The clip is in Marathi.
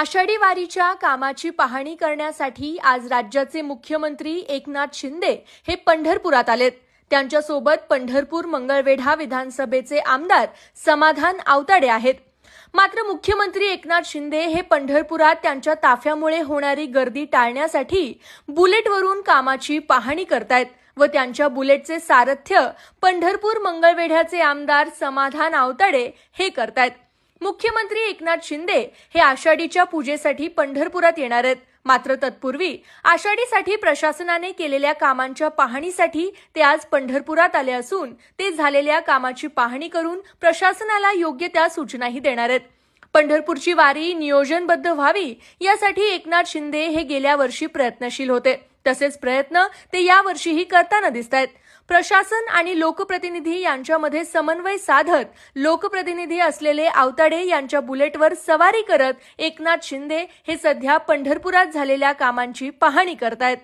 आषाढी वारीच्या कामाची पाहणी करण्यासाठी आज राज्याचे मुख्यमंत्री एकनाथ शिंदे हे पंढरपुरात आलेत. त्यांच्यासोबत पंढरपूर मंगळवेढा विधानसभेचे आमदार समाधान आवताडे आहेत. मात्र मुख्यमंत्री एकनाथ शिंदे हे पंढरपुरात त्यांच्या ताफ्यामुळे होणारी गर्दी टाळण्यासाठी बुलेटवरून कामाची पाहणी करतायत व त्यांच्या बुलेटचे सारथ्य पंढरपूर मंगळवेढ्याचे आमदार समाधान आवताडे हे करतायत. मुख्यमंत्री एकनाथ शिंदे हे आषाढीच्या पूजेसाठी पंढरपुरात येणार आहेत. मात्र तत्पूर्वी आषाढीसाठी प्रशासनाने केलेल्या कामांच्या पाहणीसाठी ते आज पंढरपुरात आले असून ते झालेल्या कामाची पाहणी करून प्रशासनाला योग्य त्या सूचनाही देणार आहेत. पंढरपूरची वारी नियोजनबद्ध व्हावी यासाठी एकनाथ शिंदे हे गेल्या वर्षी प्रयत्नशील होते. तसेच प्रयत्न ते यावर्षीही करताना दिसत आहेत प्रशासन आणि लोकप्रतिनिधी यांच्यामध्ये समन्वय साधत लोकप्रतिनिधी असलेले आवताडे यांच्या बुलेटवर सवारी करत एकनाथ शिंदे हे सध्या पंढरपुरात झालेल्या कामांची पाहणी करतायत.